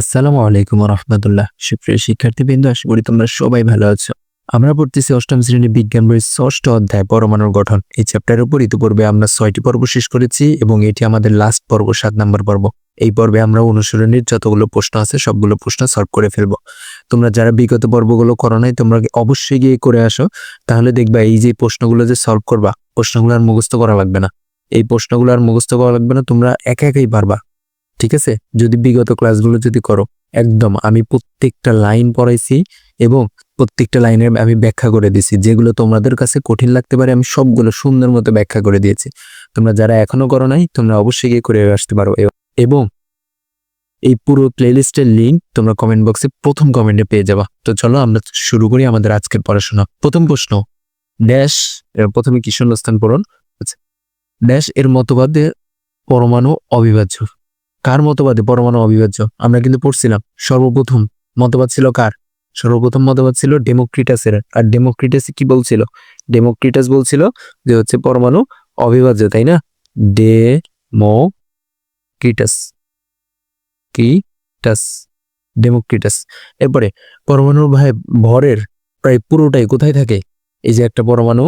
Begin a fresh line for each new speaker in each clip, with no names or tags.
আসসালামু আলাইকুম রহমতুল্লাহ সুপ্রিয় বিন্দু আশা করি তোমরা সবাই ভালো আছো আমরা পড়তেছি অষ্টম শ্রেণীর বিজ্ঞান বই ষষ্ঠ অধ্যায় পরমাণুর গঠন এই চ্যাপ্টার উপর ইতিপূর্বে আমরা ছয়টি পর্ব শেষ করেছি এবং এটি আমাদের লাস্ট পর্ব সাত নম্বর পর্ব এই পর্বে আমরা অনুসরণের যতগুলো প্রশ্ন আছে সবগুলো প্রশ্ন সলভ করে ফেলব তোমরা যারা বিগত পর্বগুলো করো নাই তোমরা অবশ্যই গিয়ে করে আসো তাহলে দেখবা এই যে প্রশ্নগুলো যে সলভ করবা প্রশ্নগুলো আর মুখস্থ করা লাগবে না এই প্রশ্নগুলো আর মুখস্থ করা লাগবে না তোমরা একা একাই পারবা ঠিক আছে যদি বিগত ক্লাসগুলো যদি করো একদম আমি প্রত্যেকটা লাইন পড়াইছি এবং প্রত্যেকটা লাইনের আমি ব্যাখ্যা করে দিয়েছি যেগুলো তোমাদের কাছে কঠিন লাগতে পারে আমি সবগুলো সুন্দর মতো ব্যাখ্যা করে দিয়েছি তোমরা যারা এখনো করো নাই তোমরা অবশ্যই গিয়ে করে আসতে পারো এবং এই পুরো প্লেলিস্টের লিঙ্ক তোমরা কমেন্ট বক্সে প্রথম কমেন্টে পেয়ে যাবা তো চলো আমরা শুরু করি আমাদের আজকের পড়াশোনা প্রথম প্রশ্ন ড্যাশ প্রথমে কিশোর স্থান পূরণ ড্যাশ আচ্ছা, এর মতবাদে পরমাণু অবিভাজ্য কার মতবাদে পরমাণু অবিভাজ্য আমরা কিন্তু পড়ছিলাম সর্বপ্রথম মতবাদ ছিল কার সর্বপ্রথম মতবাদ ছিল ডেমোক্রিটাসের আর ডেমোক্রিটাস কি বলছিল ডেমোক্রিটাস বলছিল যে হচ্ছে পরমাণু অবিভাজ্য তাই না ডেমোক্রিটাস কিটাস ডেমোক্রিটাস এরপরে পরমাণুর ভাই ভরের প্রায় পুরোটাই কোথায় থাকে এই যে একটা পরমাণু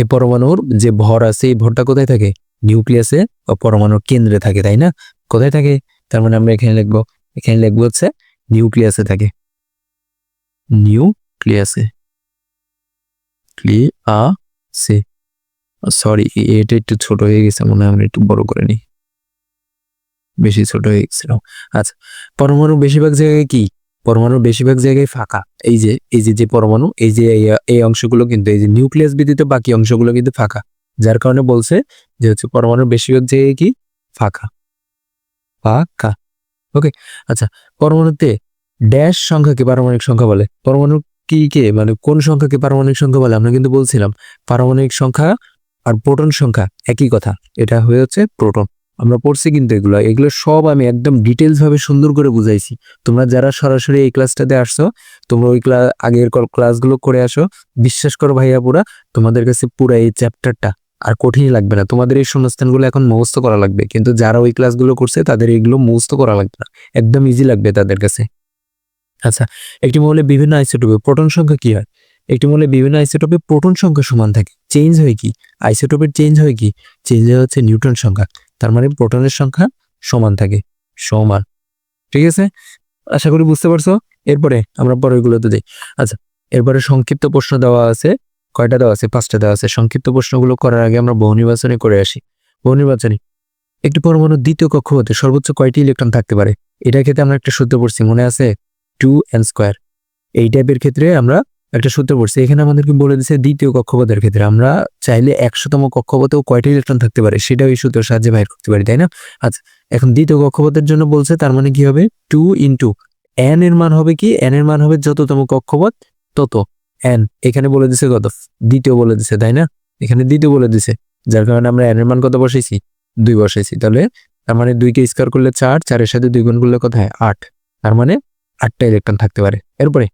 এই পরমাণুর যে ভর আছে এই ভরটা কোথায় থাকে নিউক্লিয়াসে বা পরমাণুর কেন্দ্রে থাকে তাই না কোথায় থাকে তার মানে আমরা এখানে লিখবো এখানে লিখবো হচ্ছে নিউক্লিয়াসে থাকে নিউক্লিয়াসে ক্লিয়াসে সরি এটা একটু ছোট হয়ে গেছে মনে হয় আমরা একটু বড় করে নিই বেশি ছোট হয়ে গেছিল আচ্ছা পরমাণু বেশিরভাগ জায়গায় কি পরমাণুর বেশিরভাগ জায়গায় ফাঁকা এই যে এই যে যে পরমাণু এই যে এই অংশগুলো কিন্তু এই যে নিউক্লিয়াস ব্যতীত বাকি অংশগুলো কিন্তু ফাঁকা যার কারণে বলছে যে হচ্ছে পরমাণুর বেশিরভাগ জায়গায় কি ফাঁকা ফাঁকা ওকে আচ্ছা পরমাণুতে ড্যাশ সংখ্যাকে পারমাণবিক সংখ্যা বলে পরমাণু কি কে মানে কোন সংখ্যাকে পারমাণবিক সংখ্যা বলে আমরা কিন্তু বলছিলাম পারমাণবিক সংখ্যা আর প্রোটন সংখ্যা একই কথা এটা হয়ে হচ্ছে প্রোটন আমরা পড়ছি কিন্তু এগুলো এগুলো সব আমি একদম ডিটেলস ভাবে সুন্দর করে বুঝাইছি তোমরা যারা সরাসরি এই ক্লাসটাতে আসছো তোমরা ওই ক্লাস আগের ক্লাসগুলো করে আসো বিশ্বাস করো ভাইয়া পুরা তোমাদের কাছে পুরা এই চ্যাপ্টারটা আর কঠিনই লাগবে না তোমাদের এই শূন্যস্থানগুলো এখন মুখস্থ করা লাগবে কিন্তু যারা ওই ক্লাসগুলো করছে তাদের এগুলো মুখস্থ করা লাগবে না একদম ইজি লাগবে তাদের কাছে আচ্ছা একটি মৌলে বিভিন্ন আইসোটোপে প্রোটন সংখ্যা কি হয় একটি মৌলে বিভিন্ন আইসোটোপে প্রোটন সংখ্যা সমান থাকে চেঞ্জ হয় কি আইসোটোপের চেঞ্জ হয় কি চেঞ্জ হয় হচ্ছে নিউটন সংখ্যা তার মানে প্রোটনের সংখ্যা সমান থাকে সমান ঠিক আছে আশা করি বুঝতে পারছো এরপরে আমরা পরেরগুলোতে যাই আচ্ছা এরপরে সংক্ষিপ্ত প্রশ্ন দেওয়া আছে কয়টা দেওয়া আছে পাঁচটা দেওয়া আছে সংক্ষিপ্ত প্রশ্নগুলো করার আগে আমরা বহু নির্বাচনে করে আসি বহু নির্বাচনে একটি পরমাণু দ্বিতীয় কক্ষ হতে সর্বোচ্চ কয়টি ইলেকট্রন থাকতে পারে এটা ক্ষেত্রে আমরা একটা সূত্র পড়ছি মনে আছে টু অ্যান্ড স্কোয়ার এই টাইপের ক্ষেত্রে আমরা একটা সূত্র পড়ছি এখানে আমাদেরকে বলে দিচ্ছে দ্বিতীয় কক্ষপথের ক্ষেত্রে আমরা চাইলে একশোতম কক্ষপথেও কয়টা ইলেকট্রন থাকতে পারে সেটাও এই সূত্রের সাহায্যে বাইর করতে পারি তাই না আচ্ছা এখন দ্বিতীয় কক্ষপথের জন্য বলছে তার মানে কি হবে টু ইন্টু এন এর মান হবে কি এন এর মান হবে যততম কক্ষপথ তত এন এখানে বলে দিছে কত দ্বিতীয় বলে দিছে তাই না এখানে দ্বিতীয় বলে দিছে যার কারণে আমরা এন এর মান কত বসাইছি দুই বসাইছি তাহলে তার মানে দুইকে স্কোয়ার করলে চার চারের সাথে দুই গুণ করলে কত হয় আট তার মানে আটটা ইলেকট্রন থাকতে পারে এরপরে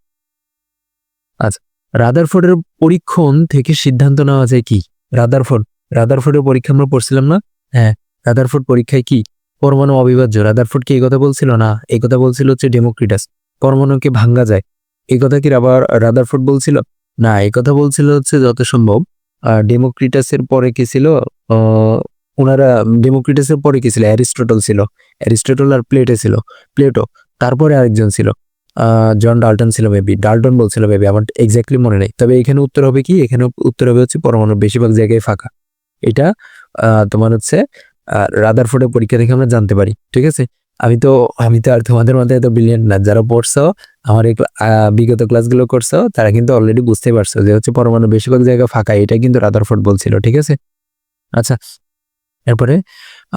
আচ্ছা রাদারফোর্ডের পরীক্ষণ থেকে সিদ্ধান্ত নেওয়া যায় কি রাদারফোর্ড রাদারফোর্ডের পরীক্ষা আমরা পড়ছিলাম না হ্যাঁ রাদারফোর্ড পরীক্ষায় কি পরমাণু অবিভাজ্য রাদারফোর্ড কি এই কথা বলছিল না এই কথা বলছিল হচ্ছে ডেমোক্রিটাস পরমাণুকে ভাঙ্গা যায় এই কথা কি আবার ফুট বলছিল না এই কথা বলছিল হচ্ছে যত সম্ভব ডেমোক্রিটাসের পরে কি ছিল ওনারা ডেমোক্রিটাসের পরে কি ছিল অ্যারিস্টটল ছিল অ্যারিস্টটল আর প্লেটে ছিল প্লেটো তারপরে আরেকজন ছিল জন ডাল্টন ছিল মেবি ডাল্টন বলছিল মেবি আমার এক্স্যাক্টলি মনে নেই তবে এখানে উত্তর হবে কি এখানে উত্তর হবে হচ্ছে পরমাণু বেশিরভাগ জায়গায় ফাঁকা এটা তোমার হচ্ছে রাদারফোর্ডের পরীক্ষা থেকে আমরা জানতে পারি ঠিক আছে আমি তো আমি তো আর তোমাদের মধ্যে এত ব্রিলিয়েন্ট না যারা পড়ছো আমার এই বিগত ক্লাসগুলো করছো তারা কিন্তু অলরেডি বুঝতে পারছো যে হচ্ছে পরমাণু বেশিরভাগ জায়গা ফাঁকা এটা কিন্তু রাদারফোর্ড বলছিল ঠিক আছে আচ্ছা এরপরে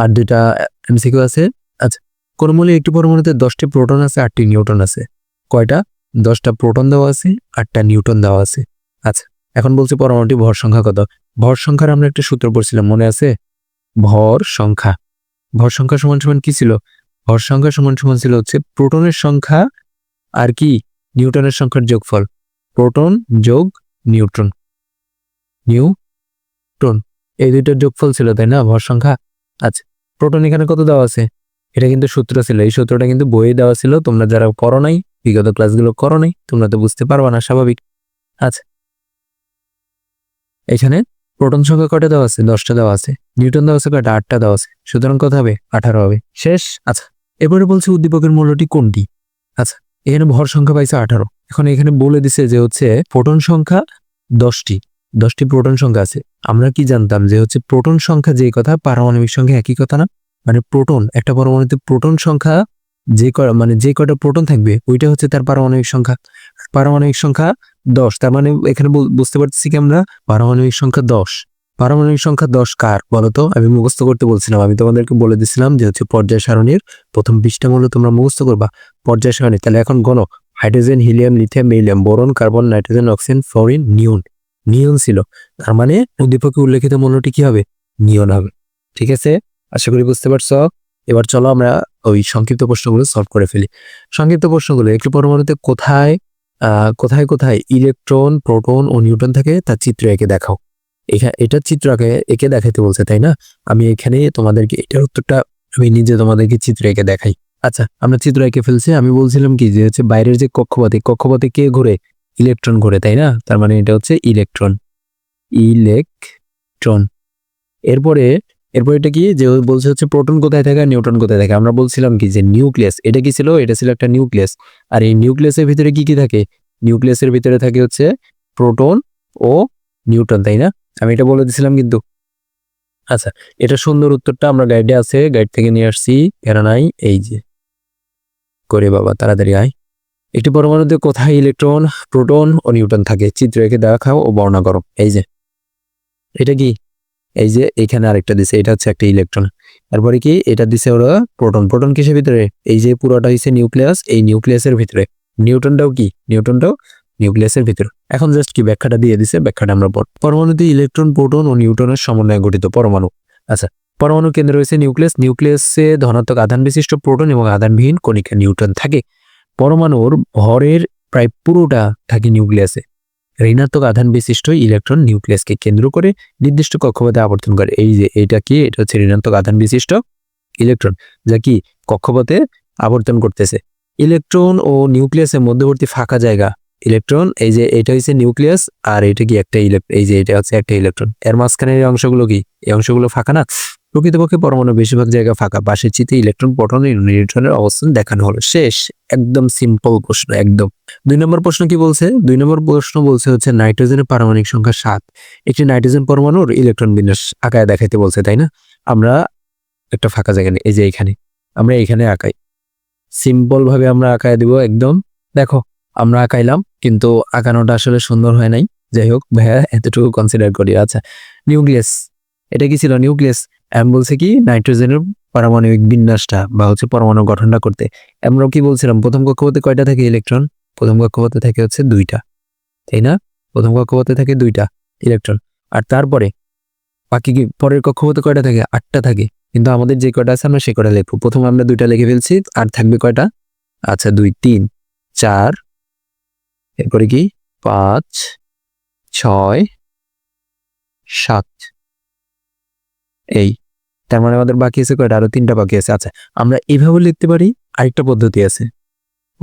আর দুটা এমসিকিউ আছে আচ্ছা কোন মূল্যে একটি পরমাণুতে দশটি প্রোটন আছে আটটি নিউটন আছে কয়টা দশটা প্রোটন দেওয়া আছে আটটা নিউটন দেওয়া আছে আচ্ছা এখন বলছি পরমাণুটি ভর সংখ্যা কত ভর সংখ্যার আমরা একটা সূত্র পড়ছিলাম মনে আছে ভর সংখ্যা ভর সংখ্যা সমান সমান কি ছিল ভর সংখ্যা সমান সমান ছিল হচ্ছে প্রোটনের সংখ্যা আর কি নিউটনের সংখ্যার যোগফল প্রোটন যোগ নিউট্রন নিউট্রন এই দুইটার যোগফল ছিল তাই না ভর সংখ্যা আচ্ছা প্রোটন এখানে কত দেওয়া আছে এটা কিন্তু সূত্র ছিল এই সূত্রটা কিন্তু বইয়ে দেওয়া ছিল তোমরা যারা করো নাই বিগত ক্লাসগুলো করো নাই তোমরা তো বুঝতে পারবা না স্বাভাবিক আচ্ছা এখানে প্রোটন সংখ্যা কটা দেওয়া আছে দশটা দেওয়া আছে নিউটন দেওয়া আছে কটা আটটা দেওয়া আছে সুতরাং কত হবে আঠারো হবে শেষ আচ্ছা এবারে বলছে উদ্দীপকের মূল্যটি কোনটি আচ্ছা এখানে ভর সংখ্যা পাইছে আঠারো এখন এখানে বলে দিছে যে হচ্ছে প্রোটন সংখ্যা দশটি দশটি প্রোটন সংখ্যা আছে আমরা কি জানতাম যে হচ্ছে প্রোটন সংখ্যা যে কথা পারমাণবিক সংখ্যা একই কথা না মানে প্রোটন একটা পরমাণুতে প্রোটন সংখ্যা যে মানে যে কটা প্রোটন থাকবে ওইটা হচ্ছে তার পারমাণবিক সংখ্যা পারমাণবিক সংখ্যা দশ তার মানে এখানে বুঝতে পারতেছি কি আমরা পারমাণবিক সংখ্যা দশ পারমাণবিক সংখ্যা দশ কার বলতো আমি মুখস্থ করতে বলছিলাম আমি তোমাদেরকে বলে দিছিলাম যে হচ্ছে পর্যায় সারণীর প্রথম বিশটা মূল্য তোমরা মুখস্থ করবা পর্যায় সারণী তাহলে এখন গণ হাইড্রোজেন হিলিয়াম লিথিয়াম মেলিয়াম boron carbon nitrogen oxygen fluorine neon neon ছিল তার মানে উদ্দীপকে উল্লেখিত মূল্যটি কি হবে নিয়ন হবে ঠিক আছে আশা করি বুঝতে পারছ এবার চলো আমরা ওই সংক্ষিপ্ত প্রশ্নগুলো সলভ করে ফেলি সংক্ষিপ্ত প্রশ্নগুলো একটি পরমাণুতে কোথায় কোথায় কোথায় ইলেকট্রন প্রোটন ও নিউটন থাকে তার চিত্র একে দেখাও এটার চিত্র আঁকে একে দেখাতে বলছে তাই না আমি এখানে তোমাদেরকে এটার উত্তরটা আমি নিজে তোমাদেরকে চিত্র এঁকে দেখাই আচ্ছা আমরা চিত্র এঁকে ফেলছি আমি বলছিলাম কি যে হচ্ছে বাইরের যে কক্ষপথে কক্ষপথে কে ঘুরে ইলেকট্রন ঘুরে তাই না তার মানে এটা হচ্ছে ইলেকট্রন ইলেকট্রন এরপরে এরপর এটা কি যে বলছে হচ্ছে প্রোটন কোথায় থাকে আর নিউট্রন কোথায় থাকে আমরা বলছিলাম কি যে নিউক্লিয়াস এটা কি ছিল এটা ছিল একটা নিউক্লিয়াস আর এই নিউক্লিয়াসের ভিতরে কি কি থাকে নিউক্লিয়াসের ভিতরে থাকে হচ্ছে প্রোটন ও নিউট্রন তাই না আমি এটা বলে দিছিলাম কিন্তু আচ্ছা এটা সুন্দর উত্তরটা আমরা গাইডে আছে গাইড থেকে নিয়ে আসছি নাই এই যে করে বাবা তাড়াতাড়ি আয় একটি পরমাণুতে কোথায় ইলেকট্রন প্রোটন ও নিউটন থাকে চিত্র একে দেখাও ও বর্ণনা করো এই যে এটা কি এই যে এখানে আরেকটা দিছে এটা হচ্ছে একটা ইলেকট্রন তারপরে কি এটা দিছে ওরা প্রোটন প্রোটন কিসের ভিতরে এই যে পুরোটা হচ্ছে নিউক্লিয়াস এই নিউক্লিয়াসের ভিতরে নিউটনটাও কি নিউটনটাও নিউক্লিয়াসের ভিতরে এখন জাস্ট কি ব্যাখ্যাটা দিয়ে দিছে ব্যাখ্যাটা আমরা পড় পরমাণুতে ইলেকট্রন প্রোটন ও নিউট্রনের সমন্বয়ে গঠিত পরমাণু আচ্ছা পরমাণু কেন্দ্রে রয়েছে নিউক্লিয়াস নিউক্লিয়াসে ধনাত্মক আধান বিশিষ্ট প্রোটন এবং আধানবিহীন কণিকা নিউট্রন থাকে পরমাণুর ভরের প্রায় পুরোটা থাকে নিউক্লিয়াসে ঋণাত্মক আধান বিশিষ্ট ইলেকট্রন নিউক্লিয়াসকে কেন্দ্র করে নির্দিষ্ট কক্ষপথে আবর্তন করে এই যে এটা কি এটা হচ্ছে ঋণাত্মক আধান বিশিষ্ট ইলেকট্রন যা কি কক্ষপথে আবর্তন করতেছে ইলেকট্রন ও নিউক্লিয়াসের মধ্যবর্তী ফাঁকা জায়গা ইলেকট্রন এই যে এটা হচ্ছে নিউক্লিয়াস আর এটা কি একটা এই যে এটা হচ্ছে একটা ইলেকট্রন এর মাঝখানের অংশগুলো কি এই অংশগুলো ফাঁকা না প্রকৃতপক্ষে পরমাণু বেশিরভাগ জায়গা ফাঁকা বাসের চিতে ইলেকট্রন পটন নিউট্রনের অবস্থান দেখানো হলো শেষ একদম সিম্পল প্রশ্ন একদম দুই নম্বর প্রশ্ন কি বলছে দুই নম্বর প্রশ্ন বলছে হচ্ছে নাইট্রোজেনের পারমাণিক সংখ্যা সাত একটি নাইট্রোজেন পরমাণুর ইলেকট্রন বিন্যাস আঁকায় দেখাইতে বলছে তাই না আমরা একটা ফাঁকা জায়গা নেই এই যে এখানে আমরা এখানে আঁকাই সিম্পল ভাবে আমরা আঁকায় দিব একদম দেখো আমরা আঁকাইলাম কিন্তু আঁকানোটা আসলে সুন্দর হয় নাই যাই হোক ভাইয়া এতটুকু কনসিডার করি আচ্ছা নিউক্লিয়াস এটা কি ছিল নিউক্লিয়াস আমি বলছি কি নাইট্রোজেনের পারমাণবিক বিন্যাসটা বা হচ্ছে পরমাণু গঠনটা করতে আমরা কি বলছিলাম প্রথম কক্ষপথে কয়টা থাকে ইলেকট্রন প্রথম কক্ষপথে থাকে হচ্ছে দুইটা তাই না প্রথম কক্ষপথে থাকে দুইটা ইলেকট্রন আর তারপরে বাকি কি পরের কক্ষপথে কয়টা থাকে আটটা থাকে কিন্তু আমাদের যে কয়টা আছে আমরা সে কটা লিখবো প্রথম আমরা দুইটা লিখে ফেলছি আর থাকবে কয়টা আচ্ছা দুই তিন চার এরপরে কি পাঁচ ছয় সাত এই তার মানে আমাদের বাকি আছে কয়টা আরো তিনটা বাকি আছে আচ্ছা আমরা এভাবে লিখতে পারি আরেকটা পদ্ধতি আছে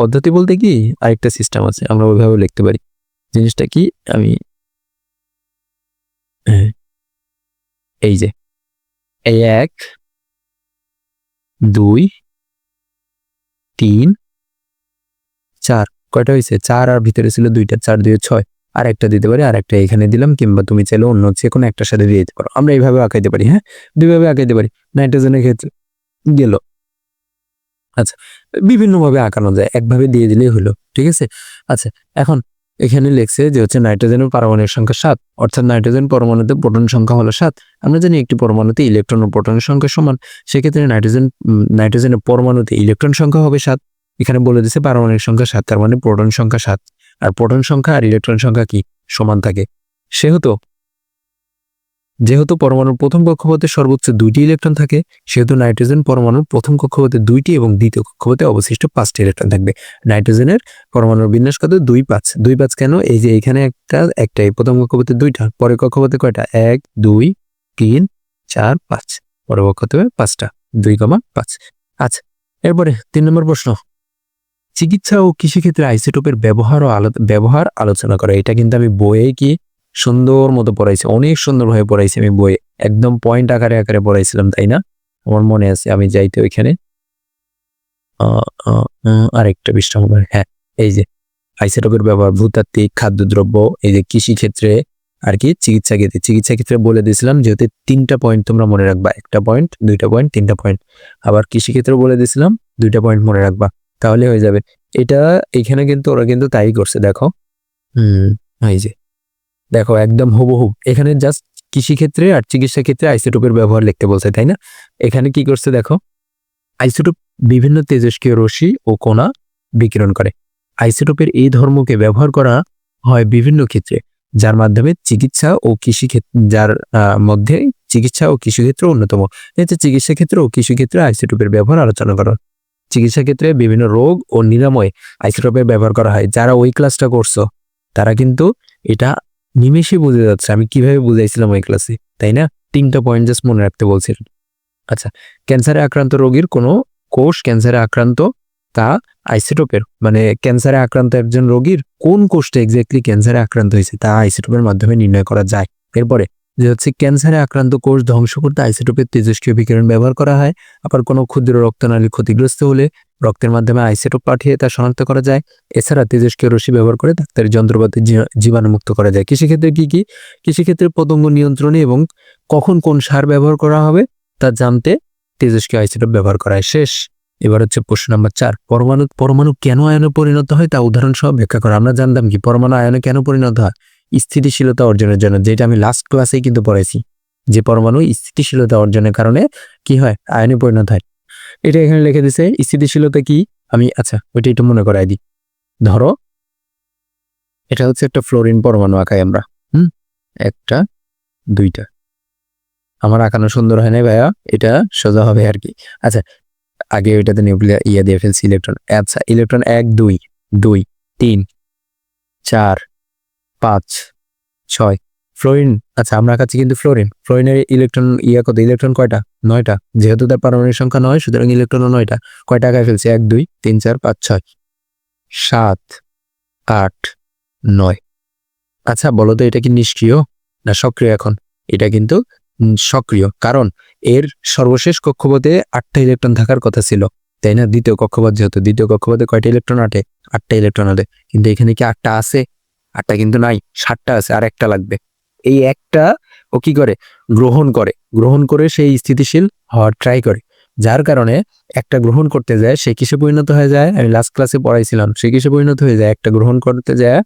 পদ্ধতি বলতে কি আরেকটা সিস্টেম আছে আমরা ওইভাবে লিখতে পারি জিনিসটা কি আমি হ্যাঁ, এই যে এই এক দুই তিন চার কয়টা হয়েছে চার আর ভিতরে ছিল দুইটা চার দুই ছয় আর একটা দিতে পারি আর একটা এখানে দিলাম কিংবা তুমি চাইলে অন্য যে কোনো একটার সাথে দিয়ে দিতে পারো আমরা এইভাবে আঁকাইতে পারি হ্যাঁ দুইভাবে আঁকাইতে পারি নাইট্রোজেনের ক্ষেত্রে গেল আচ্ছা বিভিন্নভাবে আঁকানো যায় একভাবে দিয়ে দিলেই হলো ঠিক আছে আচ্ছা এখন এখানে লেখছে যে হচ্ছে নাইট্রোজেনের পারমাণবিক সংখ্যা সাত অর্থাৎ নাইট্রোজেন পরমাণুতে প্রোটন সংখ্যা হলো সাত আমরা জানি একটি পরমাণুতে ইলেকট্রন ও প্রোটনের সংখ্যা সমান সেক্ষেত্রে নাইট্রোজেন নাইট্রোজেনের পরমাণুতে ইলেকট্রন সংখ্যা হবে সাত এখানে বলে দিছে পারমাণবিক সংখ্যা সাত তার মানে প্রোটন সংখ্যা সাত আর প্রোটন সংখ্যা আর ইলেকট্রন সংখ্যা কি সমান থাকে সেহেতু যেহেতু পরমাণুর প্রথম কক্ষপথে সর্বোচ্চ দুইটি ইলেকট্রন থাকে সেহেতু নাইট্রোজেন পরমাণুর প্রথম কক্ষপথে দুইটি এবং দ্বিতীয় কক্ষপথে অবশিষ্ট পাঁচটি ইলেকট্রন থাকবে নাইট্রোজেনের পরমাণুর বিন্যাস কত দুই পাঁচ দুই পাঁচ কেন এই যে এখানে একটা একটাই প্রথম কক্ষপথে দুইটা পরের কক্ষপথে কয়টা এক দুই তিন চার পাঁচ পরের কক্ষপথে পাঁচটা দুই কমা পাঁচ আচ্ছা এরপরে তিন নম্বর প্রশ্ন চিকিৎসা ও কৃষিক্ষেত্রে আইসোটোপের ব্যবহার ও ব্যবহার আলোচনা করে এটা কিন্তু আমি বইয়ে কি সুন্দর মতো পড়াইছি অনেক সুন্দরভাবে পড়াইছি আমি বইয়ে একদম পয়েন্ট আকারে আকারে পড়াইছিলাম তাই না আমার মনে আছে আমি যাইতে ওইখানে আরেকটা বিশ্রাম হ্যাঁ এই যে আইসোটোপের ব্যবহার ভূতাত্ত্বিক খাদ্যদ্রব্য এই যে কৃষিক্ষেত্রে আর কি চিকিৎসা ক্ষেত্রে চিকিৎসা ক্ষেত্রে বলে দিয়েছিলাম যেহেতু তিনটা পয়েন্ট তোমরা মনে রাখবা একটা পয়েন্ট দুইটা পয়েন্ট তিনটা পয়েন্ট আবার কৃষিক্ষেত্রে বলে দিয়েছিলাম দুইটা পয়েন্ট মনে রাখবা তাহলে হয়ে যাবে এটা এখানে কিন্তু ওরা কিন্তু তাই করছে দেখো হুম এই যে দেখো একদম হুবহু এখানে জাস্ট কৃষিক্ষেত্রে আর চিকিৎসা ক্ষেত্রে আইসোটোপের ব্যবহার লিখতে বলছে তাই না এখানে কি করছে দেখো আইসোটোপ বিভিন্ন তেজস্ক্রিয় রশ্মি ও কোনা বিকিরণ করে আইসোটোপের এই ধর্মকে ব্যবহার করা হয় বিভিন্ন ক্ষেত্রে যার মাধ্যমে চিকিৎসা ও কৃষি যার মধ্যে চিকিৎসা ও কৃষিক্ষেত্র অন্যতম এতে চিকিৎসা ক্ষেত্রে ও কৃষিক্ষেত্রে আইসোটোপের ব্যবহার আলোচনা করা চিকিৎসা ক্ষেত্রে বিভিন্ন রোগ ও নিরাময় আইসিরোপের ব্যবহার করা হয় যারা ওই ক্লাসটা করছো তারা কিন্তু এটা নিমেষে বুঝে যাচ্ছে আমি কিভাবে বুঝাইছিলাম ওই ক্লাসে তাই না তিনটা পয়েন্ট জাস্ট মনে রাখতে বলছেন আচ্ছা ক্যান্সারে আক্রান্ত রোগীর কোনো কোষ ক্যান্সারে আক্রান্ত তা আইসিটোপের মানে ক্যান্সারে আক্রান্ত একজন রোগীর কোন কোষটা এক্স্যাক্টলি ক্যান্সারে আক্রান্ত হয়েছে তা আইসিটোপের মাধ্যমে নির্ণয় করা যায় এরপরে যে হচ্ছে ক্যান্সারে আক্রান্ত কোষ ধ্বংস করতে আইসোটোপের তেজস্ক্রিয় বিকিরণ ব্যবহার করা হয় আবার কোনো ক্ষুদ্র রক্তনালী ক্ষতিগ্রস্ত হলে রক্তের মাধ্যমে আইসেটোপ পাঠিয়ে তা শনাক্ত করা যায় এছাড়া তেজস্ক্রিয় রশ্মি ব্যবহার করে ডাক্তারের যন্ত্রপাতি জীবাণুমুক্ত করা যায় কৃষিক্ষেত্রে কী কী কৃষিক্ষেত্রে পতঙ্গ নিয়ন্ত্রণে এবং কখন কোন সার ব্যবহার করা হবে তা জানতে তেজস্ক্রিয় আইসেটোপ ব্যবহার করা হয় শেষ এবার হচ্ছে প্রশ্ন নাম্বার চার পরমাণু পরমাণু কেন আয়নে পরিণত হয় তা উদাহরণ সহ ব্যাখ্যা করা আমরা জানতাম কি পরমাণু আয়নে কেন পরিণত হয় স্থিতিশীলতা অর্জনের জন্য যেটা আমি লাস্ট ক্লাসেই কিন্তু পড়েছি যে পরমাণু স্থিতিশীলতা অর্জনের কারণে কি হয় আয়নে পরিণত হয় এটা এখানে লিখে দিছে স্থিতিশীলতা কি আমি আচ্ছা ওইটা একটু মনে করাই দিই ধরো এটা হচ্ছে একটা ফ্লোরিন পরমাণু আঁকাই আমরা হুম একটা দুইটা আমার আঁকানো সুন্দর হয় নাই ভাইয়া এটা সোজা হবে আর কি আচ্ছা আগে ওইটাতে নিউক্লিয়ার ইয়ে দিয়ে ফেলছি ইলেকট্রন আচ্ছা ইলেকট্রন এক দুই দুই তিন চার পাঁচ ছয় ফ্লোরিন আচ্ছা আমরা কাছে কিন্তু ফ্লোরিন ফ্লোরিনের ইলেকট্রন ইয়া কত ইলেকট্রন কয়টা নয়টা যেহেতু তার পারমাণবিক সংখ্যা নয় সুতরাং ইলেকট্রনও নয়টা কয় টাকায় ফেলছে এক দুই তিন চার পাঁচ ছয় সাত আট নয় আচ্ছা বলো তো এটা কি নিষ্ক্রিয় না সক্রিয় এখন এটা কিন্তু সক্রিয় কারণ এর সর্বশেষ কক্ষপথে আটটা ইলেকট্রন থাকার কথা ছিল তাই না দ্বিতীয় কক্ষপথ যেহেতু দ্বিতীয় কক্ষপথে কয়টা ইলেকট্রন আটে আটটা ইলেকট্রন আটে কিন্তু এখানে কি আটটা আছে আটটা কিন্তু নাই সাতটা আছে আর একটা লাগবে এই একটা ও কি করে গ্রহণ করে গ্রহণ করে সেই স্থিতিশীল হওয়ার ট্রাই করে যার কারণে একটা গ্রহণ করতে যায় সে কিসে পরিণত হয়ে যায় আমি লাস্ট ক্লাসে পড়াইছিলাম সে কিসে পরিণত হয়ে যায় একটা গ্রহণ করতে যায়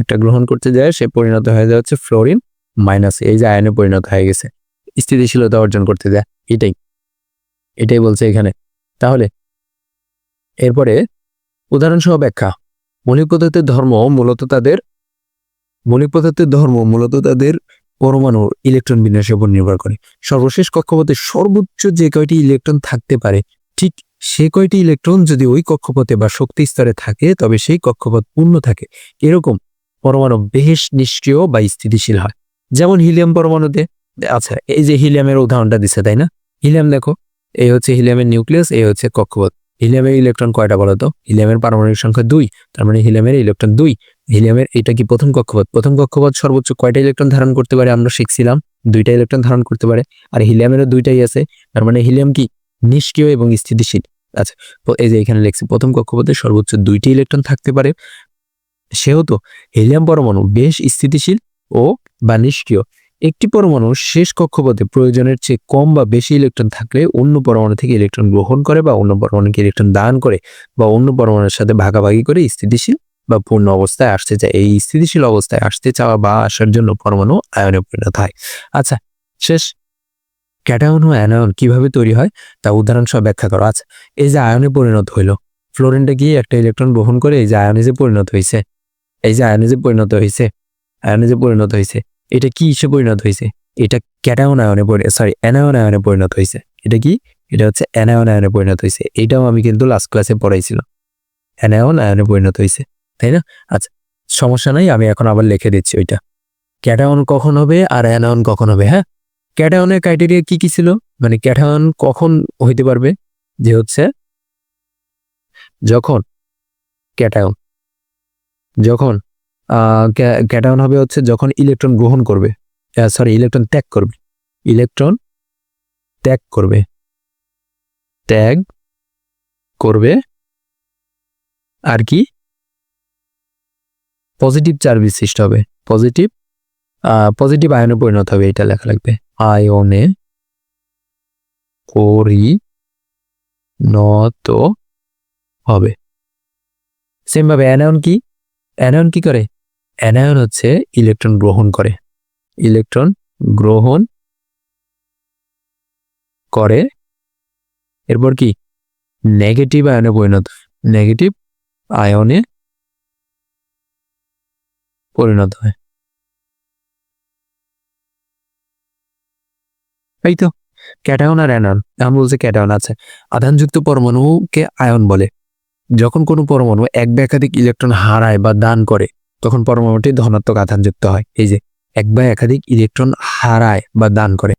একটা গ্রহণ করতে যায় সে পরিণত হয়ে যায় হচ্ছে ফ্লোরিন মাইনাস এই যে আয়নে পরিণত হয়ে গেছে স্থিতিশীলতা অর্জন করতে যায় এটাই এটাই বলছে এখানে তাহলে এরপরে উদাহরণসহ ব্যাখ্যা মৌলিক পদার্থের ধর্ম মূলত তাদের মৌলিক পদার্থের ধর্ম মূলত তাদের পরমাণু ইলেকট্রন বিন্যাসের উপর নির্ভর করে সর্বশেষ কক্ষপথে সর্বোচ্চ যে কয়টি ইলেকট্রন থাকতে পারে ঠিক সে কয়টি ইলেকট্রন যদি ওই কক্ষপথে বা শক্তি স্তরে থাকে তবে সেই কক্ষপথ পূর্ণ থাকে এরকম পরমাণু বেশ নিষ্ক্রিয় বা স্থিতিশীল হয় যেমন হিলিয়াম পরমাণুতে আচ্ছা এই যে হিলিয়ামের উদাহরণটা দিছে তাই না হিলিয়াম দেখো এই হচ্ছে হিলিয়ামের নিউক্লিয়াস এই হচ্ছে কক্ষপথ হিলিয়ামের ইলেকট্রন কয়টা বলো তো হিলিয়ামের পারমাণবিক সংখ্যা দুই তার মানে হিলিয়ামের ইলেকট্রন দুই হিলিয়ামের এটা কি প্রথম কক্ষপথ প্রথম কক্ষপথ সর্বোচ্চ কয়টা ইলেকট্রন ধারণ করতে পারে আমরা শিখছিলাম দুইটা ইলেকট্রন ধারণ করতে পারে আর হিলিয়ামেরও দুইটাই আছে তার মানে হিলিয়াম কি নিষ্ক্রিয় এবং স্থিতিশীল আচ্ছা তো এই যে এখানে লিখছি প্রথম কক্ষপথে সর্বোচ্চ দুইটি ইলেকট্রন থাকতে পারে সেহেতু হিলিয়াম পরমাণু বেশ স্থিতিশীল ও বা নিষ্ক্রিয় একটি পরমাণু শেষ কক্ষপথে প্রয়োজনের চেয়ে কম বা বেশি ইলেকট্রন থাকলে অন্য পরমাণু থেকে ইলেকট্রন গ্রহণ করে বা অন্য পরমাণুকে ইলেকট্রন দান করে বা অন্য পরমাণুর সাথে ভাগাভাগি করে স্থিতিশীল বা পূর্ণ অবস্থায় আসতে চায় এই স্থিতিশীল অবস্থায় আসতে চাওয়া বা আসার জন্য পরমাণু আয়নে পরিণত হয় আচ্ছা শেষ ক্যাটায়ন ও অ্যানায়ন কিভাবে তৈরি হয় তা উদাহরণ সহ ব্যাখ্যা করো আচ্ছা এই যে আয়নে পরিণত হইলো ফ্লোরিনটা গিয়ে একটা ইলেকট্রন গ্রহণ করে এই যে আয়নে যে পরিণত হয়েছে এই যে আয়নে যে পরিণত হয়েছে আয়নে যে পরিণত হয়েছে এটা কি হিসেবে পরিণত হয়েছে এটা ক্যাটায়ন আয়নে পরিণত সরি অ্যানায়নায়নে পরিণত হয়েছে এটা কি এটা হচ্ছে অ্যানায়নায়নে পরিণত হয়েছে এটাও আমি কিন্তু লাস্ট ক্লাসে পড়াইছিলাম অ্যানায়ন আয়নে পরিণত হয়েছে তাই না আচ্ছা সমস্যা নাই আমি এখন আবার লিখে দিচ্ছি ওইটা ক্যাটায়ন কখন হবে আর অ্যানায়ন কখন হবে হ্যাঁ ক্যাটায়নের ক্রাইটেরিয়া কি কি ছিল মানে ক্যাটায়ন কখন হইতে পারবে যে হচ্ছে যখন ক্যাটায়ন যখন ক্যাটায়ন হবে হচ্ছে যখন ইলেকট্রন গ্রহণ করবে সরি ইলেকট্রন ত্যাগ করবে ইলেকট্রন ত্যাগ করবে ত্যাগ করবে আর কি পজিটিভ চার বিশিষ্ট হবে পজিটিভ পজিটিভ আয়নে পরিণত হবে এটা লেখা লাগবে আয়নে করি নত হবে সেমভাবে অ্যানায়ন কি অ্যানায়ন কি করে অ্যানায়ন হচ্ছে ইলেকট্রন গ্রহণ করে ইলেকট্রন গ্রহণ করে এরপর কি নেগেটিভ আয়নে পরিণত হয় নেগেটিভ আয়নে পরিণত হয় এই তো ক্যাটায়ন আর অ্যানায়ন এখন বলছে ক্যাটায়ন আছে আধানযুক্ত পরমাণুকে আয়ন বলে যখন কোনো পরমাণু এক একাধিক ইলেকট্রন হারায় বা দান করে তখন পরমাণুটি ধনাত্মক আধানযুক্ত হয় এই যে এক বা একাধিক ইলেকট্রন হারায় বা দান করে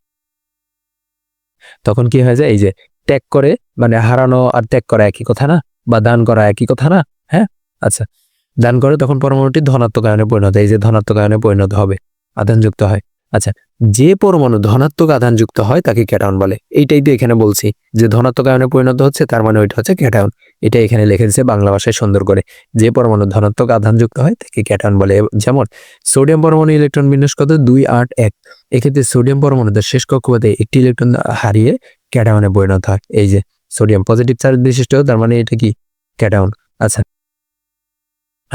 তখন কি হয়ে যায় এই যে ত্যাগ করে মানে হারানো আর ত্যাগ করা একই কথা না বা দান করা একই কথা না হ্যাঁ আচ্ছা দান করে তখন পরমাণুটি ধনাত্মক আয়নে পরিণত এই যে ধনাত্মক আয়নে পরিণত হবে আধানযুক্ত হয় আচ্ছা যে পরমাণু ধনাত্মক আধানযুক্ত হয় তাকে ক্যাটাউন বলে এইটাই তো এখানে বলছি যে ধনাত্মক আয়নে পরিণত হচ্ছে তার মানে ওইটা হচ্ছে ক্যাটাউন এটা এখানে লিখে বাংলা ভাষায় সুন্দর করে যে পরমাণু ধনাত্মক আধানযুক্ত হয় তাকে ক্যাটাউন বলে যেমন সোডিয়াম পরমাণু ইলেকট্রন বিন্যাস কত দুই আট এক এক্ষেত্রে সোডিয়াম পরমাণুদের শেষ কক্ষপথে একটি ইলেকট্রন হারিয়ে ক্যাটাউনে পরিণত হয় এই যে সোডিয়াম পজিটিভ চার্জ বিশিষ্ট তার মানে এটা কি ক্যাটাউন আচ্ছা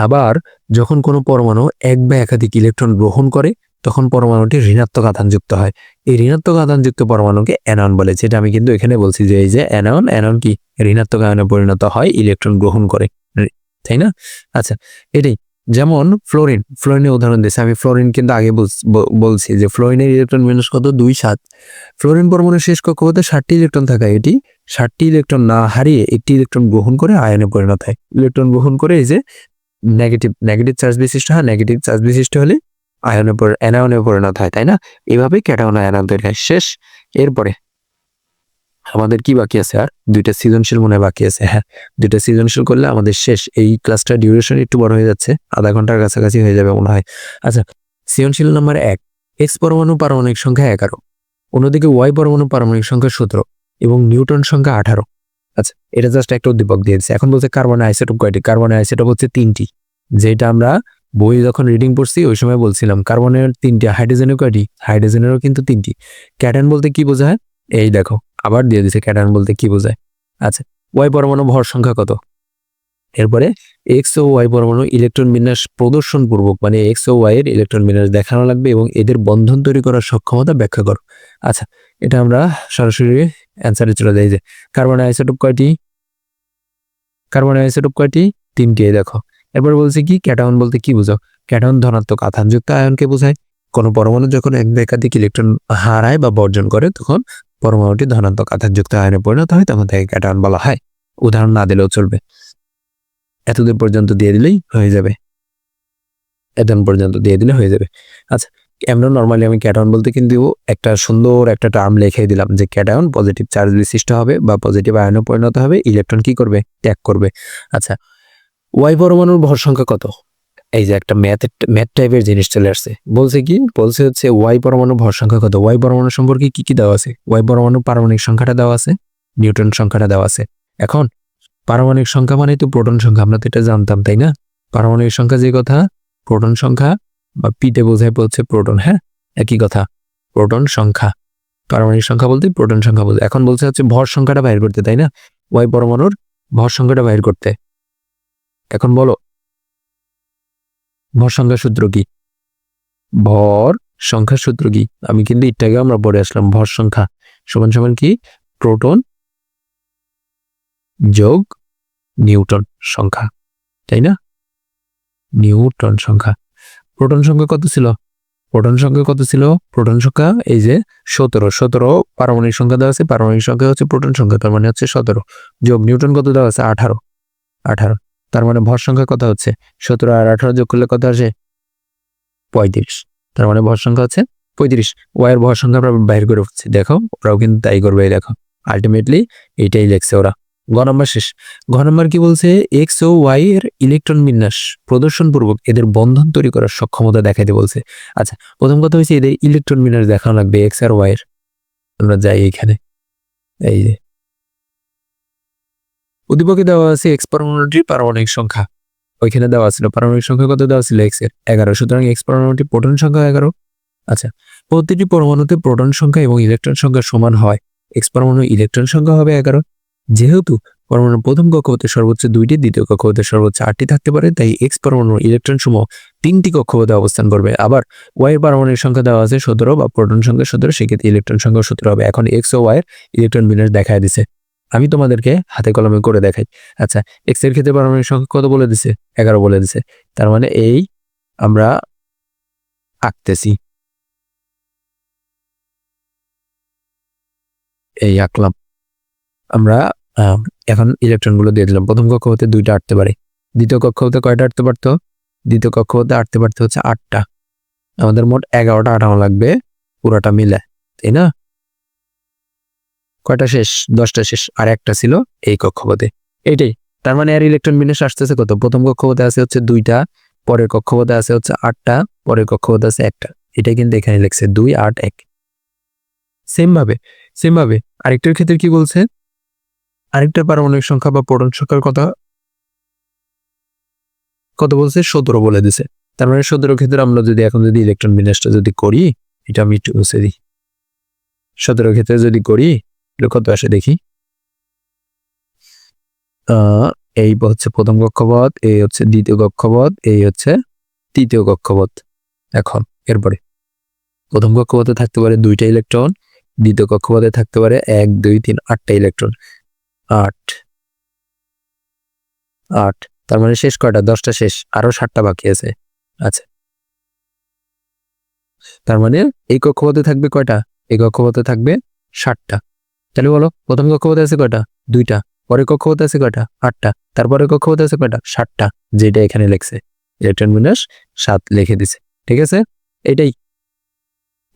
আবার যখন কোনো পরমাণু এক বা একাধিক ইলেকট্রন গ্রহণ করে তখন পরমাণুটি ঋণাত্মক আধানযুক্ত হয় এই ঋণাত্মক আধানযুক্ত পরমাণুকে অ্যানন বলে যেটা আমি কিন্তু এখানে বলছি যে এই যে অ্যানন অ্যানন কি ঋণাত্মক আয়নে পরিণত হয় ইলেকট্রন গ্রহণ করে তাই না আচ্ছা এটাই যেমন ফ্লোরিন ফ্লোরিনের উদাহরণ দিয়েছে আমি ফ্লোরিন কিন্তু আগে বলছি যে ফ্লোরিনের ইলেকট্রন বিন্যাস কত দুই সাত ফ্লোরিন পরমাণুর শেষ কক্ষ হতে ষাটটি ইলেকট্রন থাকায় এটি ষাটটি ইলেকট্রন না হারিয়ে একটি ইলেকট্রন গ্রহণ করে আয়নে পরিণত হয় ইলেকট্রন গ্রহণ করে এই যে নেগেটিভ নেগেটিভ চার্জ বিশিষ্ট হয় নেগেটিভ চার্জ বিশিষ্ট হলে আয়নে অ্যানায়নে পরিণত হয় তাই না এভাবেই ক্যাটায়ন আয়ন তৈরি হয় শেষ এরপরে আমাদের কি বাকি আছে আর দুইটা সৃজনশীল মনে বাকি আছে হ্যাঁ দুইটা সৃজনশীল করলে আমাদের শেষ এই ক্লাসটা ডিউরেশন একটু বড় হয়ে যাচ্ছে আধা ঘন্টার কাছাকাছি হয়ে যাবে মনে হয় আচ্ছা সৃজনশীল নাম্বার এক এক্স পরমাণু পারমাণবিক সংখ্যা এগারো অন্যদিকে ওয়াই পরমাণু পারমাণবিক সংখ্যা সতেরো এবং নিউটন সংখ্যা আঠারো আচ্ছা এটা জাস্ট একটা উদ্দীপক দিয়েছে এখন বলছে কার্বন আইসেটপ কয়টি কার্বন আইসেটপ হচ্ছে তিনটি যেটা আমরা বই যখন রিডিং পড়ছি ওই সময় বলছিলাম কার্বনের তিনটি হাইড্রোজেনের কয়টি হাইড্রোজেনেরও কিন্তু তিনটি ক্যাটান বলতে কি বোঝায় এই দেখো আবার দিয়ে দিছে ক্যাটান বলতে কি বোঝায় আচ্ছা ওয়াই পরমাণু ভর সংখ্যা কত এরপরে এক্স ও ওয়াই পরমাণু ইলেকট্রন বিন্যাস প্রদর্শনপূর্বক মানে এক্স ও ওয়াই এর ইলেকট্রন বিন্যাস দেখানো লাগবে এবং এদের বন্ধন তৈরি করার সক্ষমতা ব্যাখ্যা করো আচ্ছা এটা আমরা সরাসরি অ্যান্সারে চলে যাই যে কার্বন আইসোটোপ কয়টি কার্বন আইসোটোপ কয়টি তিনটি দেখো এবার বলছি কি ক্যাটাউন বলতে কি বোঝাও ক্যাটাউন ধনাত্মক আধানযুক্ত আয়নকে বোঝায় কোনো পরমাণু যখন এক একাধিক ইলেকট্রন হারায় বা বর্জন করে তখন পরমাণুটি ধনাত্মক আধানযুক্ত আয়নে পরিণত হয় তখন তাকে ক্যাটাউন বলা হয় উদাহরণ না দিলেও চলবে এতদূর পর্যন্ত দিয়ে দিলেই হয়ে যাবে এতদিন পর্যন্ত দিয়ে দিলে হয়ে যাবে আচ্ছা এমন নর্মালি আমি ক্যাটাউন বলতে কিন্তু একটা সুন্দর একটা টার্ম লিখে দিলাম যে ক্যাটাউন পজিটিভ চার্জ বিশিষ্ট হবে বা পজিটিভ আয়নে পরিণত হবে ইলেকট্রন কি করবে ত্যাগ করবে আচ্ছা ওয়াই পরমাণুর ভর সংখ্যা কত এই যে একটা ম্যাথ ম্যাথ টাইপের জিনিস চলে আসছে বলছে কি বলছে হচ্ছে ওয়াই পরমাণু ভর সংখ্যা কত ওয়াই পরমাণু সম্পর্কে কি কি দেওয়া আছে ওয়াই পরমাণু পারমাণিক সংখ্যাটা দেওয়া আছে নিউটন সংখ্যাটা দেওয়া আছে এখন পারমাণিক সংখ্যা মানে তো প্রোটন সংখ্যা আমরা তো এটা জানতাম তাই না পারমাণিক সংখ্যা যে কথা প্রোটন সংখ্যা বা পিতে বোঝায় বলছে প্রোটন হ্যাঁ একই কথা প্রোটন সংখ্যা পারমাণিক সংখ্যা বলতে প্রোটন সংখ্যা বলতে এখন বলছে হচ্ছে ভর সংখ্যাটা বাইর করতে তাই না ওয়াই পরমাণুর ভর সংখ্যাটা বাইর করতে এখন বলো ভর সংখ্যা সূত্র কি ভর সংখ্যা সূত্র কি আমি কিন্তু ইটটাকে আমরা পড়ে আসলাম ভর সংখ্যা সমান সমান কি প্রোটন যোগ নিউটন সংখ্যা তাই না নিউটন সংখ্যা প্রোটন সংখ্যা কত ছিল প্রোটন সংখ্যা কত ছিল প্রোটন সংখ্যা এই যে সতেরো সতেরো পারমাণবিক সংখ্যা দেওয়া আছে পারমাণবিক সংখ্যা হচ্ছে প্রোটন সংখ্যা তার মানে হচ্ছে সতেরো যোগ নিউটন কত দেওয়া আছে আঠারো আঠারো তার মানে ভর সংখ্যা কত হচ্ছে সতেরো আর আঠারো যোগ করলে কত আসে পঁয়ত্রিশ তার মানে ভর সংখ্যা হচ্ছে পঁয়ত্রিশ ওয়াইয়ের ভর সংখ্যা আমরা বাইর করে উঠছে দেখো ওরাও কিন্তু তাই করবে দেখো আলটিমেটলি এটাই লেখছে ওরা ঘ নম্বর শেষ ঘ নম্বর কি বলছে এক্স ও ওয়াই এর ইলেকট্রন বিন্যাস প্রদর্শনপূর্বক এদের বন্ধন তৈরি করার সক্ষমতা দেখাইতে বলছে আচ্ছা প্রথম কথা হয়েছে এদের ইলেকট্রন বিন্যাস দেখানো লাগবে এক্স আর ওয়াই এর আমরা যাই এখানে এই যে উদ্দীপকে দেওয়া আছে এক্স পারমাণুটির পারমাণবিক সংখ্যা ওইখানে দেওয়া ছিল পারমাণবিক সংখ্যা কত দেওয়া ছিল এক্স এর এগারো সুতরাং এক্স পরমাণুটির প্রোটন সংখ্যা এগারো আচ্ছা প্রতিটি পরমাণুতে প্রোটন সংখ্যা এবং ইলেকট্রন সংখ্যা সমান হয় এক্স পরমাণু ইলেকট্রন সংখ্যা হবে এগারো যেহেতু পরমাণু প্রথম কক্ষপথে সর্বোচ্চ দুইটি দ্বিতীয় কক্ষপথে সর্বোচ্চ আটটি থাকতে পারে তাই এক্স পরমাণু ইলেকট্রন সমূহ তিনটি কক্ষপথে অবস্থান করবে আবার ওয়াইয়ের পারমাণবিক সংখ্যা দেওয়া আছে সতেরো বা প্রোটন সংখ্যা সতেরো সেক্ষেত্রে ইলেকট্রন সংখ্যা সতেরো হবে এখন এক্স ও ওয়াইয়ের ইলেকট্রন বিন্যাস দেখা দিছে আমি তোমাদেরকে হাতে কলমে করে দেখাই আচ্ছা এক্স এর ক্ষেত্রে পারমাণবিক সংখ্যা কত বলে দিছে এগারো বলে দিছে তার মানে এই আমরা আঁকতেছি এই আঁকলাম আমরা এখন ইলেকট্রনগুলো দিয়ে দিলাম প্রথম কক্ষ হতে দুইটা আঁটতে পারে দ্বিতীয় কক্ষ হতে কয়টা আঁটতে পারতো দ্বিতীয় কক্ষ হতে আঁটতে পারতে হচ্ছে আটটা আমাদের মোট এগারোটা আটানো লাগবে পুরোটা মিলে তাই না কয়টা শেষ দশটা শেষ আর একটা ছিল এই কক্ষপথে এইটাই তার মানে এর ইলেকট্রন বিন্যাস আসতেছে কত প্রথম কক্ষপথে আছে হচ্ছে দুইটা পরের কক্ষপথে আছে হচ্ছে আটটা পরের কক্ষপথে আছে একটা এটা কিন্তু এখানে লিখছে দুই আট এক সেমভাবে সেমভাবে আরেকটার ক্ষেত্রে কি বলছে আরেকটা পারমাণবিক সংখ্যা বা পড়ন সংখ্যার কথা কত বলছে সতেরো বলে দিছে তার মানে সতেরো ক্ষেত্রে আমরা যদি এখন যদি ইলেকট্রন বিন্যাসটা যদি করি এটা আমি একটু মুছে দিই সতেরো ক্ষেত্রে যদি করি কত দেখি এই হচ্ছে প্রথম কক্ষপথ এই হচ্ছে দ্বিতীয় কক্ষপথ এই হচ্ছে তৃতীয় কক্ষপথ এখন এরপরে প্রথম কক্ষপথে থাকতে পারে দুইটা ইলেকট্রন দ্বিতীয় কক্ষপথে থাকতে পারে এক দুই তিন আটটা ইলেকট্রন আট আট তার মানে শেষ কয়টা দশটা শেষ আরো সাতটা বাকি আছে আচ্ছা তার মানে এই কক্ষপথে থাকবে কয়টা এই কক্ষপথে থাকবে ষাটটা তাহলে বলো প্রথম কক্ষপথে আছে কয়টা দুইটা পরে কক্ষপথে আছে কয়টা আটটা তারপরে কক্ষপথে আছে কয়টা সাতটা যেটা এখানে লেখছে ইলেকট্রন বিন্যাস সাত লিখে দিছে ঠিক আছে এটাই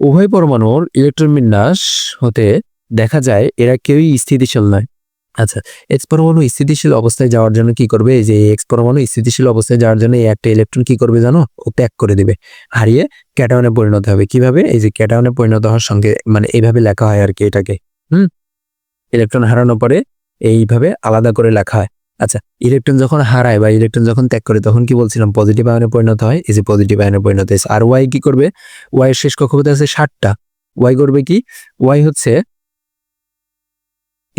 উভয় পরমাণুর ইলেকট্রন বিন্যাস হতে দেখা যায় এরা কেউই স্থিতিশীল নয় আচ্ছা এক্স পরমাণু স্থিতিশীল অবস্থায় যাওয়ার জন্য কি করবে যে এক্স পরমাণু স্থিতিশীল অবস্থায় যাওয়ার জন্য এই একটা ইলেকট্রন কি করবে জানো ও ত্যাগ করে দেবে হারিয়ে ক্যাটাউনে পরিণত হবে কিভাবে এই যে ক্যাটাউনে পরিণত হওয়ার সঙ্গে মানে এইভাবে লেখা হয় আর কি এটাকে হুম ইলেকট্রন হারানোর পরে এইভাবে আলাদা করে লেখা হয় আচ্ছা ইলেকট্রন যখন হারায় বা ইলেকট্রন যখন ত্যাগ করে তখন কি বলছিলাম পজিটিভ আয়নে পরিণত হয় এই যে পজিটিভ আয়নে পরিণত হয়েছে আর ওয়াই কি করবে ওয়াই এর শেষ কক্ষপথে আছে ষাটটা ওয়াই করবে কি ওয়াই হচ্ছে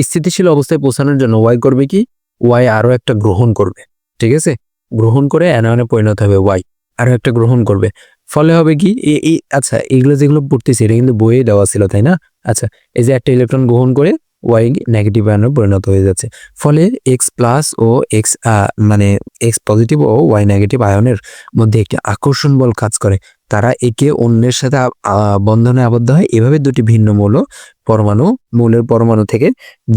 স্থিতিশীল অবস্থায় পৌঁছানোর জন্য ওয়াই করবে কি ওয়াই আরও একটা গ্রহণ করবে ঠিক আছে গ্রহণ করে অ্যানায়নে পরিণত হবে ওয়াই আরও একটা গ্রহণ করবে ফলে হবে কি এই আচ্ছা এগুলো যেগুলো পড়তেছে এটা কিন্তু বইয়ে দেওয়া ছিল তাই না আচ্ছা এই যে একটা ইলেকট্রন গ্রহণ করে ওয়াই নেগেটিভ আয়নে পরিণত হয়ে যাচ্ছে ফলে এক্স প্লাস ও এক্স মানে এক্স পজিটিভ ও ওয়াই নেগেটিভ আয়নের মধ্যে একটি আকর্ষণ বল কাজ করে তারা একে অন্যের সাথে বন্ধনে আবদ্ধ হয় এভাবে দুটি ভিন্ন মৌল পরমাণু মৌলের পরমাণু থেকে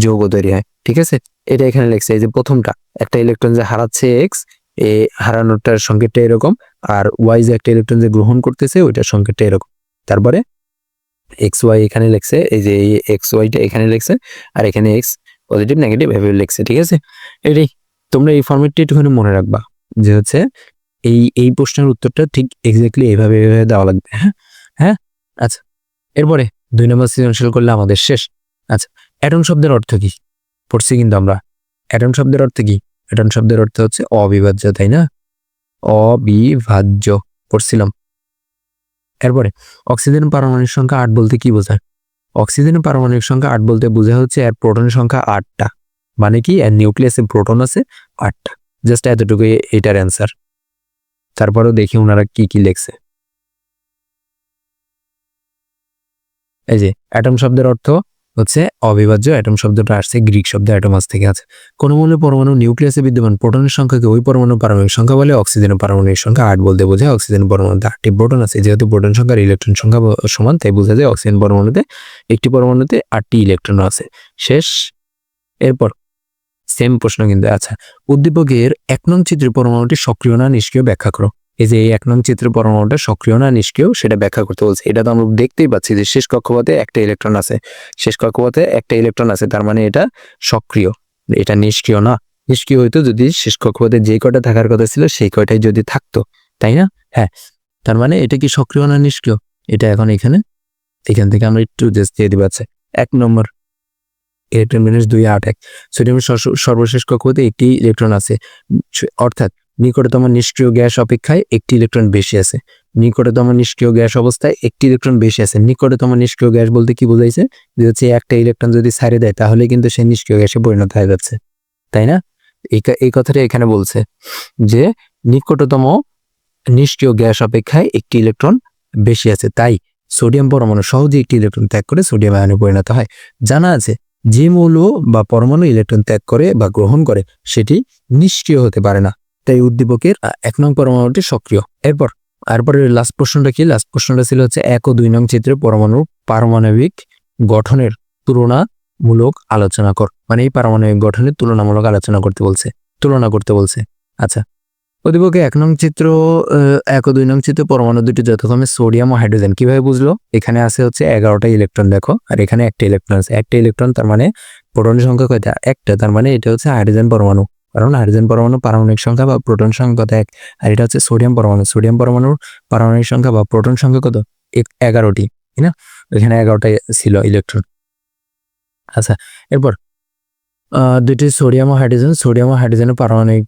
যৌগ তৈরি হয় ঠিক আছে এটা এখানে লেখছে এই যে প্রথমটা একটা ইলেকট্রন যে হারাচ্ছে এক্স এ হারানোটার সংকেতটা এরকম আর ওয়াই যে একটা ইলেকট্রন যে গ্রহণ করতেছে ওইটার সংকেতটা এরকম তারপরে এক্স ওয়াই এখানে লেখছে এই যে এই এক্স ওয়াইটা এখানে লেখছে আর এখানে এক্স পজিটিভ নেগেটিভ এভাবে লেখছে ঠিক আছে এটাই তোমরা এই ফর্মেটটি একটুখানি মনে রাখবা যে হচ্ছে এই এই প্রশ্নের উত্তরটা ঠিক এক্স্যাক্টলি এইভাবে এইভাবে দেওয়া লাগবে হ্যাঁ হ্যাঁ আচ্ছা এরপরে দুই নম্বর সৃজনশীল করলে আমাদের শেষ আচ্ছা অ্যাটন শব্দের অর্থ কি পড়ছি কিন্তু আমরা অ্যাটন শব্দের অর্থ কি অ্যাটন শব্দের অর্থ হচ্ছে অবিভাজ্য তাই না অবিভাজ্য পড়ছিলাম এরপরে অক্সিজেন পারমাণবিক সংখ্যা আট বলতে কি বোঝায় অক্সিজেন পারমাণবিক সংখ্যা আট বলতে বোঝা হচ্ছে এর প্রোটনের সংখ্যা আটটা মানে কি এর নিউক্লিয়াসে প্রোটন আছে আটটা জাস্ট এতটুকু এটার অ্যান্সার তারপরেও দেখি ওনারা কি কি লেখছে এই যে অ্যাটম শব্দের অর্থ হচ্ছে অবিভাজ্য অ্যাটম শব্দটা আসছে গ্রিক শব্দ অ্যাটমাস থেকে আছে কোনো মূল্য পরমাণু নিউক্লিয়াসে বিদ্যমান প্রোটনের সংখ্যাকে ওই পরমাণু পারমাণবিক সংখ্যা বলে অক্সিজেন পারমাণবিক সংখ্যা আট বলতে বোঝায় অক্সিজেন পরমাণুতে আটটি প্রোটন আছে যেহেতু প্রোটন সংখ্যার ইলেকট্রন সংখ্যা সমান তাই বোঝা যায় অক্সিজেন পরমাণুতে একটি পরমাণুতে আটটি ইলেকট্রন আছে শেষ এরপর সেম প্রশ্ন কিন্তু আচ্ছা উদ্দীপকের এক নং চিত্রের পরমাণুটি সক্রিয় না নিষ্ক্রিয় ব্যাখ্যা করো এই যে এই এক নং চিত্র পরমাণুটা সক্রিয় না নিষ্ক্রিয় সেটা ব্যাখ্যা করতে বলছে এটা তো আমরা দেখতেই পাচ্ছি যে শেষ কক্ষপথে একটা ইলেকট্রন আছে শেষ কক্ষপথে একটা ইলেকট্রন আছে তার মানে এটা সক্রিয় এটা নিষ্ক্রিয় না নিষ্ক্রিয় হইতো যদি শেষ কক্ষপথে যে কয়টা থাকার কথা ছিল সেই কয়টাই যদি থাকতো তাই না হ্যাঁ তার মানে এটা কি সক্রিয় না নিষ্ক্রিয় এটা এখন এখানে এখান থেকে আমরা একটু জেস্ট দিয়ে দিতে আচ্ছা, এক নম্বর ইলেকট্রন বিন্যাস দুই আট এক সোডিয়ামের সর্বশেষ কক্ষপথে একটি ইলেকট্রন আছে অর্থাৎ নিকটতম নিষ্ক্রিয় গ্যাস অপেক্ষায় একটি ইলেকট্রন বেশি আছে নিকটতম নিষ্ক্রিয় গ্যাস অবস্থায় একটি ইলেকট্রন বেশি আছে নিকটতম নিষ্ক্রিয় গ্যাস বলতে কি বোঝাইছে যে হচ্ছে একটা ইলেকট্রন যদি ছাড়ে দেয় তাহলে কিন্তু সে নিষ্ক্রিয় গ্যাসে পরিণত হয়ে যাচ্ছে তাই না এই কথাটা এখানে বলছে যে নিকটতম নিষ্ক্রিয় গ্যাস অপেক্ষায় একটি ইলেকট্রন বেশি আছে তাই সোডিয়াম পরমাণু সহজে একটি ইলেকট্রন ত্যাগ করে সোডিয়াম আয়নে পরিণত হয় জানা আছে যে মৌল বা পরমাণু ইলেকট্রন ত্যাগ করে বা গ্রহণ করে সেটি নিষ্ক্রিয় হতে পারে না তাই উদ্দীপকের এক নং পরমাণুটি সক্রিয় এরপর এরপরে লাস্ট প্রশ্নটা কি লাস্ট প্রশ্নটা ছিল হচ্ছে এক ও দুই নং চিত্রে পরমাণুর পারমাণবিক গঠনের তুলনামূলক আলোচনা কর মানে এই পারমাণবিক গঠনের তুলনামূলক আলোচনা করতে বলছে তুলনা করতে বলছে আচ্ছা অধিপক্ষে এক নং চিত্র এক ও দুই নং চিত্রে পরমাণু দুটি যথাক্রমে সোডিয়াম ও হাইড্রোজেন কিভাবে বুঝলো এখানে আছে হচ্ছে এগারোটা ইলেকট্রন দেখো আর এখানে একটা ইলেকট্রন আছে একটা ইলেকট্রন তার মানে প্রোটনের সংখ্যা কয়টা একটা তার মানে এটা হচ্ছে হাইড্রোজেন পরমাণু কারণ হাইড্রোজেন পরমাণু পারমাণবিক সংখ্যা বা প্রোটন সংখ্যা কত এক আর এটা হচ্ছে সোডিয়াম পরমাণু সোডিয়াম পরমাণুর পারমাণবিক সংখ্যা বা প্রোটন সংখ্যা কত এগারোটি তাই না এখানে এগারোটা ছিল ইলেকট্রন আচ্ছা এরপর দুটি সোডিয়াম ও হাইড্রোজেন সোডিয়াম ও হাইড্রোজেনের পারমাণবিক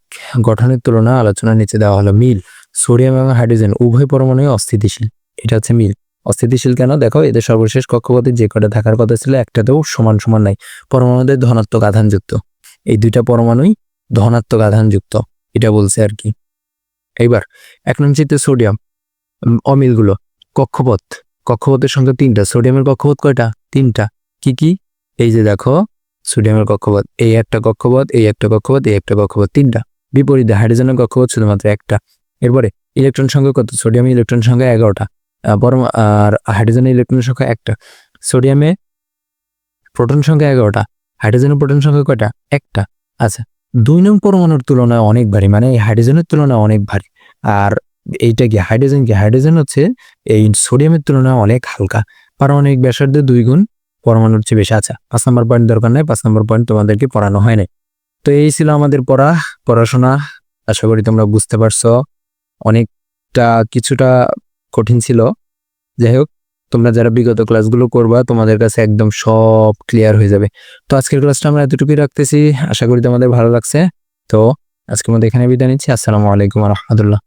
গঠনের তুলনা আলোচনা নিচে দেওয়া হলো মিল সোডিয়াম এবং হাইড্রোজেন উভয় পরমাণু অস্থিতিশীল এটা হচ্ছে মিল অস্থিতিশীল কেন দেখো এদের সর্বশেষ কক্ষপথে যে কটা থাকার কথা ছিল একটাতেও সমান সমান নাই পরমাণুদের ধনাত্মক আধানযুক্ত এই দুইটা পরমাণুই ধনাত্মক আধানযুক্ত এটা বলছে আর কি এইবার এক নম্বর সোডিয়াম অমিলগুলো কক্ষপথ কক্ষপথের সংখ্যা তিনটা সোডিয়ামের কক্ষপথ কয়টা তিনটা কি কি এই যে দেখো সোডিয়ামের কক্ষপথ এই একটা কক্ষপথ এই একটা কক্ষপথ এই একটা কক্ষপথ তিনটা বিপরীতে হাইড্রোজেনের কক্ষপথ শুধুমাত্র একটা এরপরে ইলেকট্রন সংখ্যা কত সোডিয়ামে ইলেকট্রন সংখ্যা এগারোটা পরম আর হাইড্রোজেনের ইলেকট্রন সংখ্যা একটা সোডিয়ামে প্রোটন সংখ্যা এগারোটা হাইড্রোজেনের প্রোটন সংখ্যা কয়টা একটা আচ্ছা দুই নং পরমাণুর তুলনায় অনেক ভারী মানে এই হাইড্রোজেনের তুলনায় অনেক ভারী আর এইটা কি হাইড্রোজেন কি হাইড্রোজেন হচ্ছে এই সোডিয়ামের তুলনায় অনেক হালকা পারমাণবিক ব্যাসার্ধে দুই গুণ পরমাণুর চেয়ে বেশি আছে আচ্ছা, পাঁচ নম্বর পয়েন্ট দরকার নাই পাঁচ নম্বর পয়েন্ট তোমাদেরকে পড়ানো হয় নাই তো এই ছিল আমাদের পড়া পড়াশোনা আশা করি তোমরা বুঝতে পারছো অনেকটা কিছুটা কঠিন ছিল যাই হোক তোমরা যারা বিগত ক্লাসগুলো করবা তোমাদের কাছে একদম সব ক্লিয়ার হয়ে যাবে তো আজকের ক্লাসটা আমরা এতটুকুই রাখতেছি আশা করি তোমাদের ভালো লাগছে তো আজকের মধ্যে এখানে বিদায় নিচ্ছি আসসালামু আলাইকুম রহমতুল্লাহ